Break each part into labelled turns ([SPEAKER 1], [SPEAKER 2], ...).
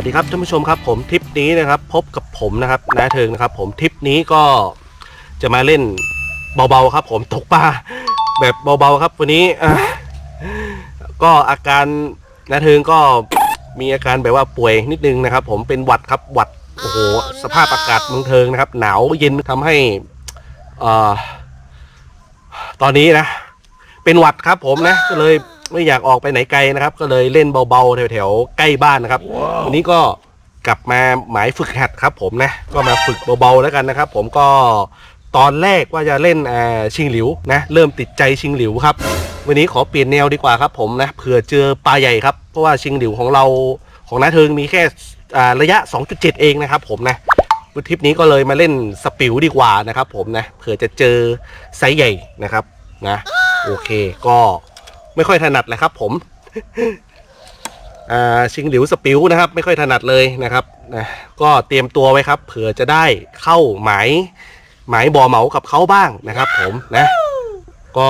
[SPEAKER 1] วัสดีครับท่านผู้ชมครับผมทริปนี้นะครับพบกับผมนะครับนาเทิงนะครับผมทริปนี้ก็จะมาเล่นเบาๆครับ ผมตกปลาแบบเบาๆครับวันนี้ก็อาการนาเทิงก็มีอาการแบบว่าป่วยนิดนึงนะครับ ผมเป็นหวัดครับหวัดโอ้โหสภาพอากาศเมืองเทิงนะครับ หนาวเย็นทำให้อ่าตอนนี้นะ เป็นหวัดครับผมนะก็เลย ไม่อยากออกไปไหนไกลนะครับ ก็เลยเล่นเบาๆแถวๆใกล้บ้านนะครับวันนี้ก็กลับมาหมายฝึกหัดครับ ผมนะก็มาฝึกเบาๆแล้วกันนะครับ ผมก็ตอนแรกว่าจะเล่นอ่าชิงหลิวนะเริ่มติดใจชิงหลิวครับ วันนี้ขอเปลี่ยนแนวดีกว่าครับ ผมนะเผื่อเจอปลาใหญ่ครับเพราะว่าชิงหลิวของเราของน้าเทิงมีแค่อ่าระยะ 2.7 เองนะครับ ผมนะทริปนี้ก็เลยมาเล่นสปิวดีกว่านะครับ ผมนะเผื่อจะเจอไซส์ใหญ่นะครับนะโอเคก็ ไม่ค่อยถนัดเลยครับ ผมอ่าชิงหลิวสปิวนะครับ ไม่ค่อยถนัดเลยนะครับนะก็เตรียมตัวไว้ครับ เผื่อจะได้เข้าหมายหมายบ่อเหมากับเขาบ้างนะครับ ผมนะ ก็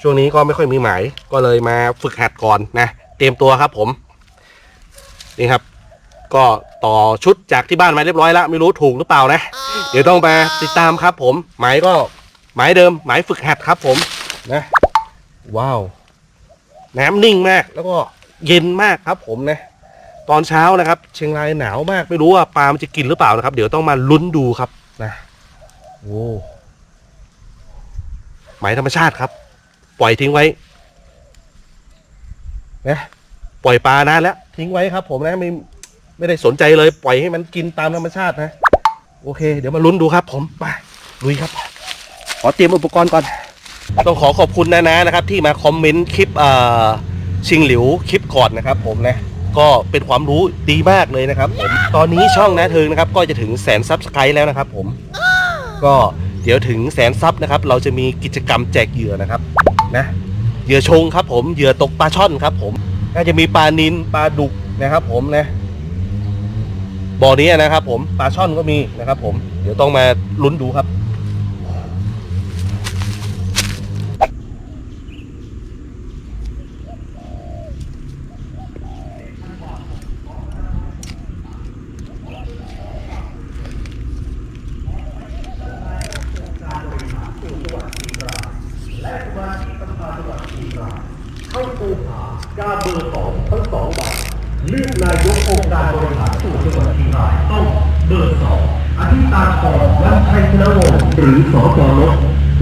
[SPEAKER 1] ช่วงนี้ก็ไม่ค่อยมีหมายก็เลยมาฝึกหัดก่อนนะเตรียมตัวครับ ผมนี่ครับ ก็ต่อชุดจากที่บ้านมาเรียบร้อยแล้วไม่รู้ถูกหรือเปล่านะ เดี๋ยวต้องมาติดตามครับ ผมหมายก็หมายเดิม หมายฝึกหัดครับ ผมนะ ว้าว น้ำนิ่งมาก แล้วก็เย็นมากครับผมนะ ตอนเช้านะครับ เชียงรายหนาวมากไม่รู้ว่าปลามันจะกินหรือเปล่านะครับ เดี๋ยวต้องมาลุ้นดูครับนะโอ้หมายธรรมชาติครับ ปล่อยทิ้งไว้นะปล่อยปลานานแล้ว ทิ้งไว้ครับ ผมนะไม่ไม่ได้สนใจเลยปล่อยให้มันกินตามธรรมชาตินะ โอเค เดี๋ยวมาลุ้นดูครับ ผมไปลุยครับ ขอเตรียมอุปกรณ์ก่อน ต้องขอขอบคุณนะนะนะครับ ที่มาคอมเมนต์คลิปชิงหลิวคลิปก่อนนะครับ ผมนะก็เป็นความรู้ดีมากเลยนะครับผมตอนนี้ช่องนะเทิงนะครับ ก็จะถึงแสนซับสไครต์แล้วนะครับ ผมก็เดี๋ยวถึงแสนซับนะครับ เราจะมีกิจกรรมแจกเหยื่อนะครับนะเหยื่อชงครับ ผมเหยื่อตกปลาช่อนครับ ผมก็จะมีปลานินปลาดุกนะครับ ผมนะบ่อนี้นะครับ ผมปลาช่อนก็มีนะครับ ผมเดี๋ยวต้องมาลุ้นดูครับ
[SPEAKER 2] การเบอร์สองทั้งสองใบเลือกนายกองค์การบริหารส่วนจังหวัดเชียงรายต้องเบอร์สองอธิตาทองวันชัยชนะวงศ์หรือสจนก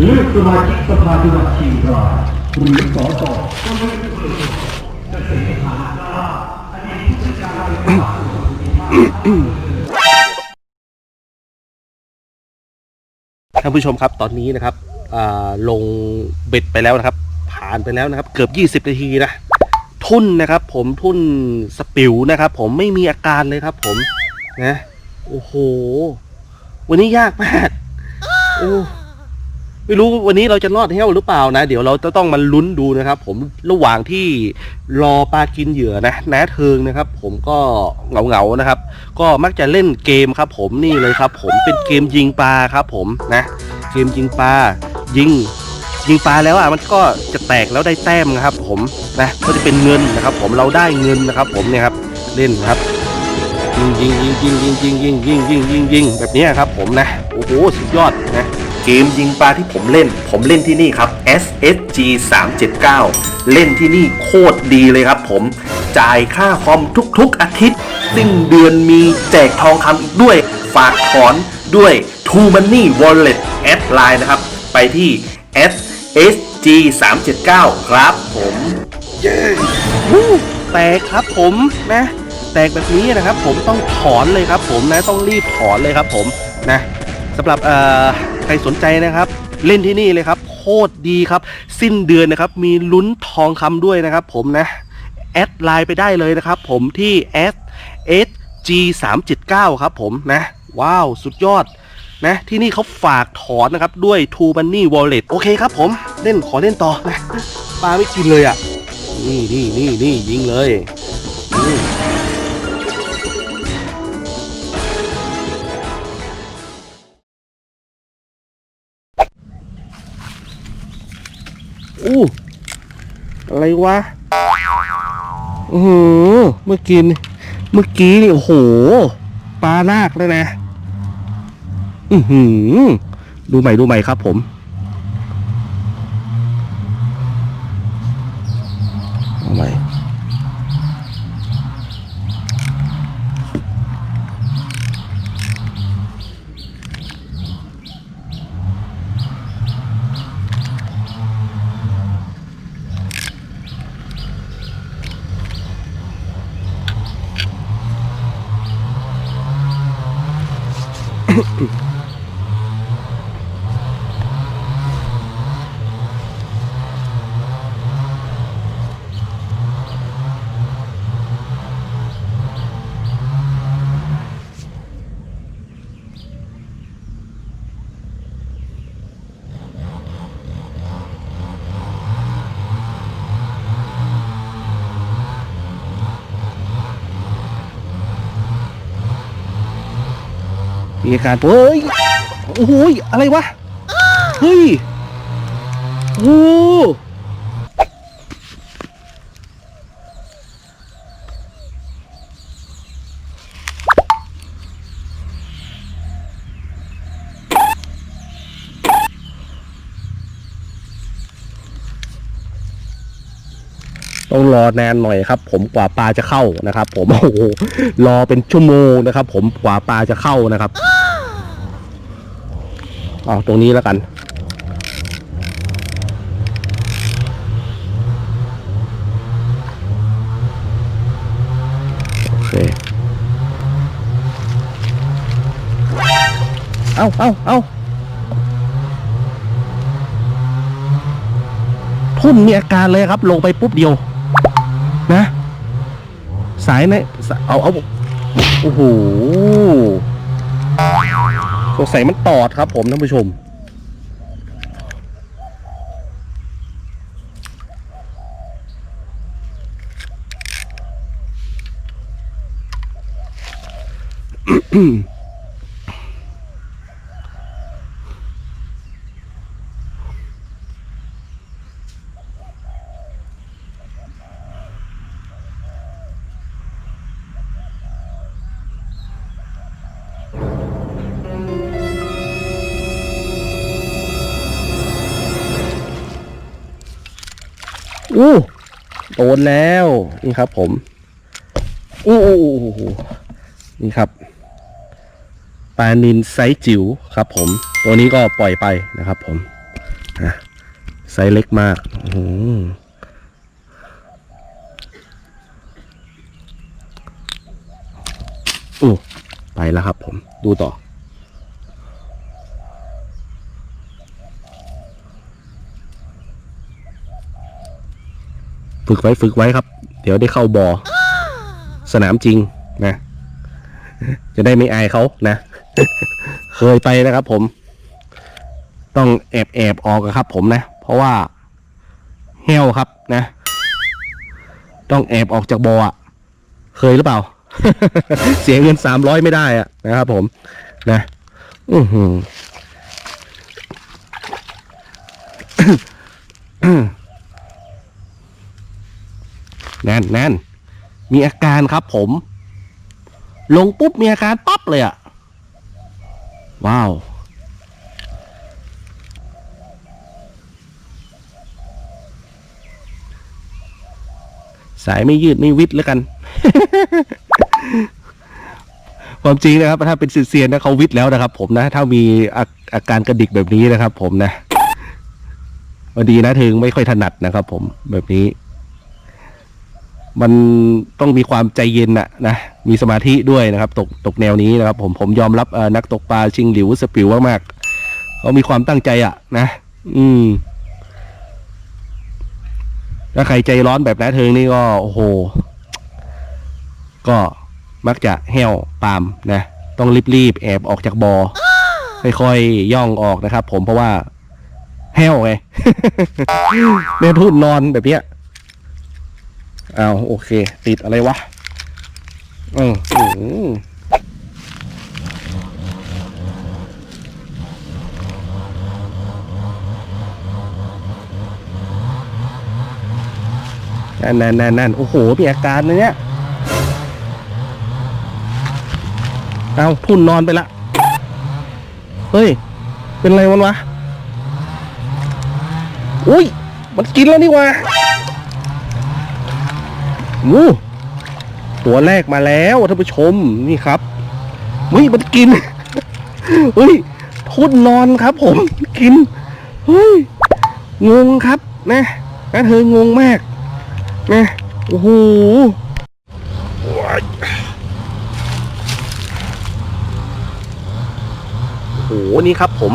[SPEAKER 2] เลือกสมาชิกสภาจังหวัดเชียงรายหรือสจก็เลือกเบอร์สองเกษตรฐานกล้าอดีตผู้จัดการบริหารส่วนภูมิภาค
[SPEAKER 1] ท่านผู้ชมครับตอนนี้นะครับลงเบ็ดไปแล้วนะครับ ผ่านไปแล้วนะครับ เกือบ 20 นาทีนะ ทุ่นนะครับ ผมทุ่นสปิวนะครับ ผมไม่มีอาการเลยครับ ผมนะโอ้โห วันนี้ยากมากโอ้ไม่รู้วันนี้เราจะรอดเที่ยวหรือเปล่านะ เดี๋ยวเราจะต้องมาลุ้นดูนะครับ ผมระหว่างที่รอปลากินเหยื่อนะแนะเทิงนะครับ ผมก็เหงาๆนะครับ ก็มักจะเล่นเกมครับ ผมนี่เลยครับ ผมเป็นเกมยิงปลาครับ ผมนะ เกมยิงปลายิง ยิงปลาแล้วอะมันก็จะแตกแล้วได้แต้มนะครับ ผมนะก็จะเป็นเงินนะครับ ผมเราได้เงินนะครับ ผมเนี่ยครับเล่นครับยิงยิงยิงยิงยิงยิงยิงยิงยิงยิงยิงแบบนี้ครับ ผมนะโอ้โหสุดยอดนะเกมยิงปลาที่ผมเล่น ผมเล่นที่นี่ครับ SSG 379 เล่นที่นี่โคตรดีเลยครับ ผมจ่ายค่าคอมทุกๆอาทิตย์สิ้นเดือนมีแจกทองคำอีกด้วย ฝากถอนด้วย True Money Wallet แอดไลน์นะครับ ไปที่ SG 379ครับผมเย้แตกครับผมนะแตกแบบนี้นะครับผมต้องถอนเลยครับผมนะต้องรีบถอนเลยครับผมนะสำหรับเอ่อใครสนใจนะครับเล่นที่นี่เลยครับโคตรดีครับ สิ้นเดือนนะครับ มีลุ้นทองคำด้วยนะครับผมนะ แอดไลน์ไปได้เลยนะครับผมที่ S S G 3 7 9ครับผมนะ ว้าว สุดยอด นะที่นี่เขาฝากถอนนะครับด้วย True Money Wallet โอเคครับผมเล่นขอเล่นต่อนะปลาไม่กินเลยอะ นี่นี่นี่นี่ยิงเลยอู้อะไรวะอือเมื่อกี้นี่เมื่อกี้นี่โอ้โหปลาลากเลยนะ อือหือ ดูใหม่ดูใหม่ครับผม มีอาการเฮ้ยโอ้โหยอะไรวะเฮ้ยโอ้ต้องรอนานหน่อยครับ ผมกว่าปลาจะเข้านะครับ ผมโอ้โหรอเป็นชั่วโมงนะครับ ผมกว่าปลาจะเข้านะครับ เอาตรงนี้แล้วกัน โอเค เอาเอาเอาทุ่นมีอาการเลยครับ ลงไปปุ๊บเดียว นะ สายในสายเอาเอาโอ้โห สงสัยมันตอดครับผมท่านผู้ชม อืม โดนแล้วนี่ครับ ผมอู้อู้อู้อู้นี่ครับปลานินไซส์จิ๋วครับ ผม ตัวนี้ก็ปล่อยไปนะครับ ผมอะไซส์เล็กมากอื้อหืออู้ไปแล้วครับ ผมดูต่อ ฝึกไว้ฝึกไว้ครับ เดี๋ยวได้เข้าบอ่อสนามจริงนะ จะได้ไม่อายเขานะ เคยไปนะครับผม ต้องแอบแอบออกอะครับ ผมนะ เพราะว่าเหี้ยวครับนะ ต้องแอบออกจากบอ่อะเคยหรือเปล่า เสียเงินสามร้อยไม่ได้อะนะครับผมนะอือหือ แน่นแน่นมีอาการครับผม ลงปุ๊บมีอาการปั๊บเลยอะว้าว สายไม่ยืดไม่วิดแล้วกัน ความจริงนะครับ ถ้าเป็นเซียนนะเขาวิดแล้วนะครับ ผมนะ ถ้ามีอาอาการกระดิกแบบนี้นะครับ ผมนะพอดีนะถึงไม่ค่อยถนัดนะครับ ผมแบบนี้ มันต้องมีความใจเย็นนะนะ มีสมาธิด้วยนะครับ ตกตกแนวนี้นะครับ ผมผมยอมรับนักตกปลาชิงหลิวสปิวมากๆเขามีความตั้งใจอะนะ อืม ถ้าใครใจร้อนแบบน้าเทิงนี่ก็โอ้โห ก็มักจะแห้วปามนะ ต้องรีบๆแอบออกจากบอ่อค่อยๆย่องออกนะครับ ผมเพราะว่าแห้วไงแม่ทุ่นนอนแบบเนี้ย เอาโอเค ติดอะไรวะเอออืมนั่นนั่นนั่นนั่นโอ้โห มีอาการนะเนี่ย เอาทุ่นนอนไปละ เฮ้ย เป็นไรมันวะ อุ้ย มันกินแล้วนี่วะ งูตัวแรกมาแล้วท่านผู้ชมนี่ครับเฮ้ยมันกินเฮ้ยทุ่นนอนครับ ผมกินเฮ้ยงงครับนะนะเธองงมากนะโอ้โหว้ายโอ้โหนี่ครับผม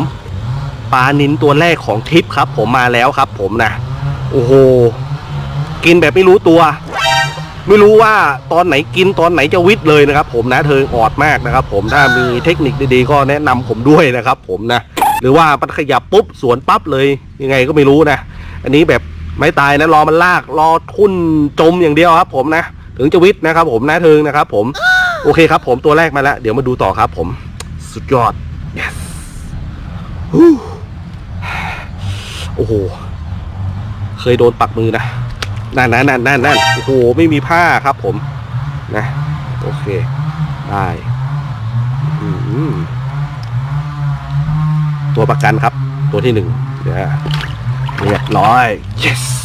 [SPEAKER 1] ปลานินตัวแรกของทริปครับ ผมมาแล้วครับ ผมนะโอ้โหกินแบบไม่รู้ตัว ไม่รู้ว่าตอนไหนกินตอนไหนจะวิทย์เลยนะครับ ผมนะเธอออดมากนะครับ ผมถ้ามีเทคนิคดีๆ ก็แนะนำผมด้วยนะครับ ผมนะหรือว่ามันขยับปุ๊บสวนปั๊บเลยยังไงก็ไม่รู้นะอันนี้แบบไม่ตายนะรอมันลากรอทุ่นจมอย่างเดียวครับ ผมนะถึงจะวิทย์นะครับ ผมนะเทิงนะครับ ผมโอเคครับ ผมตัวแรกมาแล้ว เดี๋ยวมาดูต่อครับ ผม สุดยอด yes โอ้โหเคยโดนปักมือนะ นั่นนั่นนั่นนั่นนั่นโอ้โหไม่มีผ้าครับผมนะโอเค ได้อืมตัวประกันครับ ตัวที่หนึ่งเดี๋ยวเรียบร้อย yes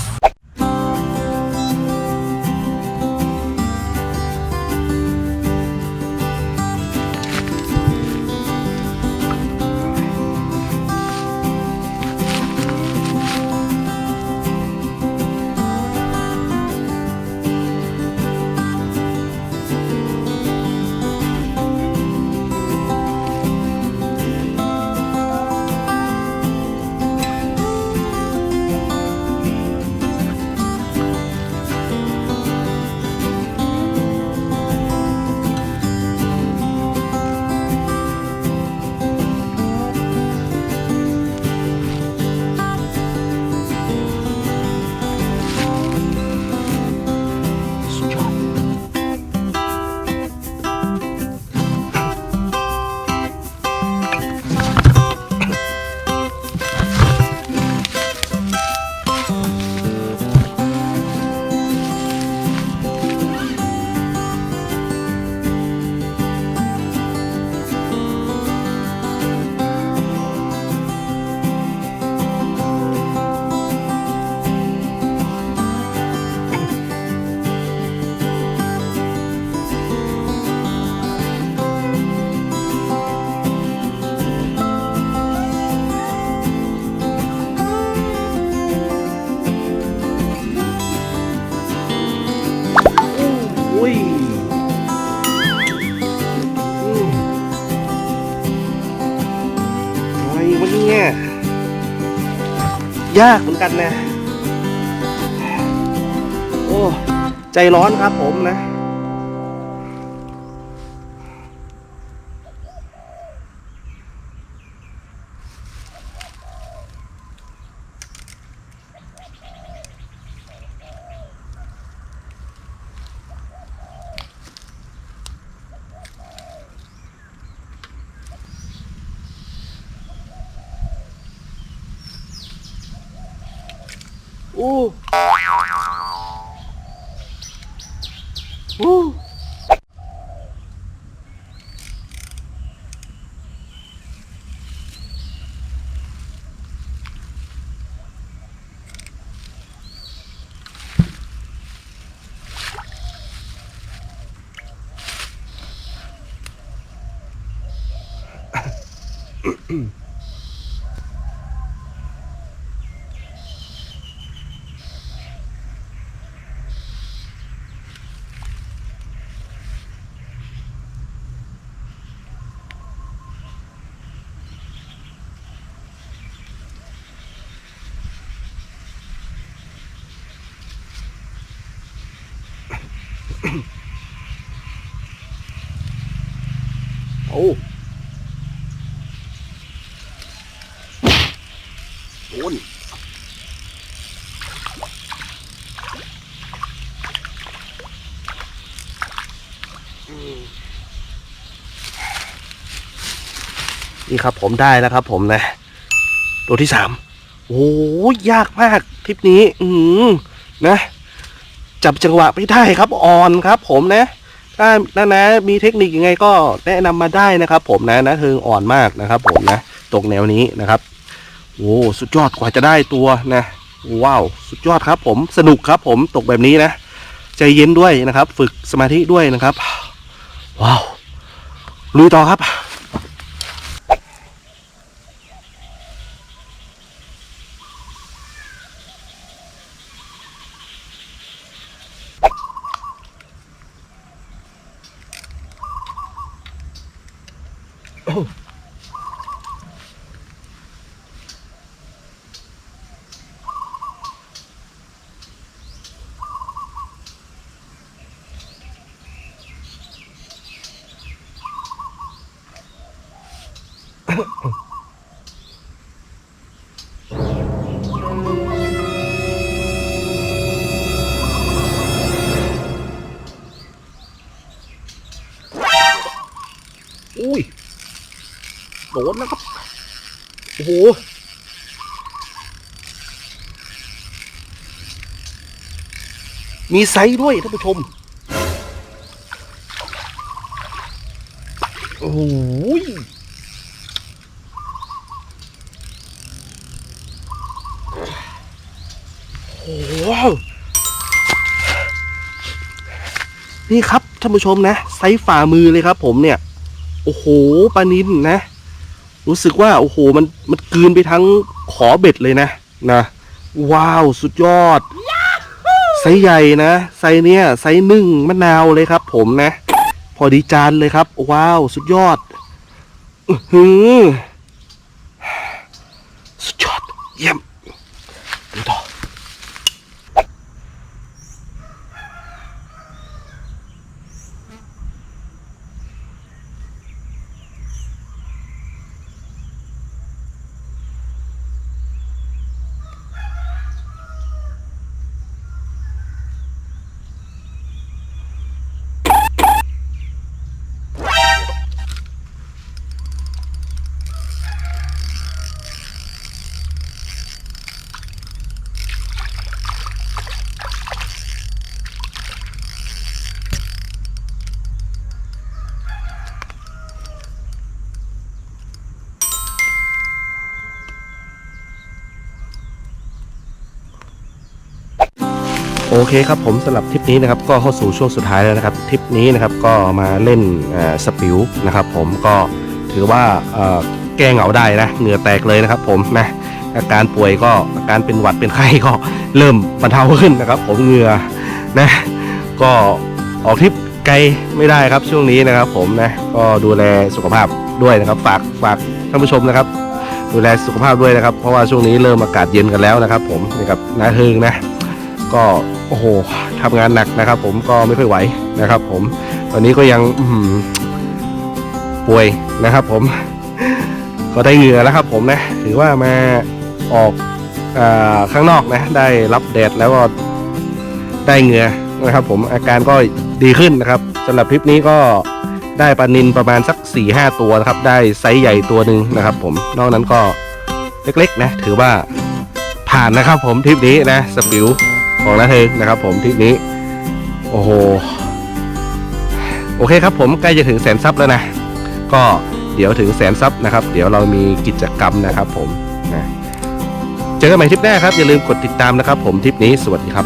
[SPEAKER 1] ยากเหมือนกันนะ โอ้ ใจร้อนครับผมนะ อู้อู้โอ้โดน นี่ครับผมได้แล้วครับ ผมนะ ตัวที่สามโอ้ยยากมากทริปนี้ อืนะ จับจังหวะไม่ได้ครับอ่อนครับ ผมนะถ้าน้านะ มีเทคนิคยังไงก็แนะนำมาได้นะครับ ผมนะนะเทิงอ่อนมากนะครับ ผมนะตกแนวนี้นะครับโอ้สุดยอดกว่าจะได้ตัวนะว้าว สุดยอดครับ ผมสนุกครับ ผมตกแบบนี้นะใจเย็นด้วยนะครับ ฝึกสมาธิด้วยนะครับ ว้าวลุยต่อครับ โดนนะครับ โอ้โห มีไซด้วยท่านผู้ชม โอ้โหยโอ้โหนี่ครับท่านผู้ชมนะ ไซส์ฝ่ามือเลยครับผมเนี่ย โอ้โหปลานินนะ รู้สึกว่าโอ้โหมันมันกลืนไปทั้งขอเบ็ดเลยนะนะ ว้าวสุดยอด ไซส์ใหญ่นะไซส์เนี้ยไซส์หนึ่งมะนาวเลยครับ ผมนะ พอดีจานเลยครับ ว้าวสุดยอด อื้อหือสุดยอด เยี่ยมดูต่อ โอ เคครับผมสำหรับทริปนี้นะครับก็เข้าสู่ช่วงสุดท้ายแล้วนะครับทริปนี้นะครับก็มาเล่นสปิวนะครับผมก็ถือว่าแก้เหงาได้นะเหงื่อแตกเลยนะครับผมนะอาการป่วยก็อาการเป็นหวัดเป็นไข้ก็เริ่มบรรเทาขึ้นนะครับ ผมเหงื่อนะก็ออกทริปไกลไม่ได้ครับช่วงนี้นะครับผมนะก็ดูแลสุขภาพด้วยนะครับฝากฝากท่านผู้ชมนะครับ ดูแลสุขภาพด้วยนะครับ เพราะว่าช่วงนี้เริ่มอากาศเย็นกันแล้วนะครับ ผมนะครับนาเทิงนะ ก็โอ้โหทำงานหนักนะครับ ผมก็ไม่ค่อยไหวนะครับ ผมตอนนี้ก็ยังอืป่วยนะครับ ผม ก็ได้เหงื่อแล้วครับ ผมนะถือว่ามาออกอข้างนอกนะ ได้รับแดดแล้วก็ได้เหงื่อนะครับ ผมอาการก็ดีขึ้นนะครับสำหรับทริปนี้ก็ได้ปลานินประมาณสัก4ี่ห้าตัวนะครับ ได้ไซส์ใหญ่ตัวหนึ่งนะครับ ผมนอกนั้นก็เล็กๆ นะ ถือว่าผ่านนะครับ ผมทริปนี้นะสปิว ของนาเทิงนะครับผมทริปนี้ โอ้โห โอเคครับผมใกล้จะถึงแสนซับแล้วนะ ก็เดี๋ยวถึงแสนซับนะครับ เดี๋ยวเรามีกิจกรรมนะครับผมนะเจอกันใหม่ทริปหน้าครับ อย่าลืมกดติดตามนะครับผมทริปนี้สวัสดีครับ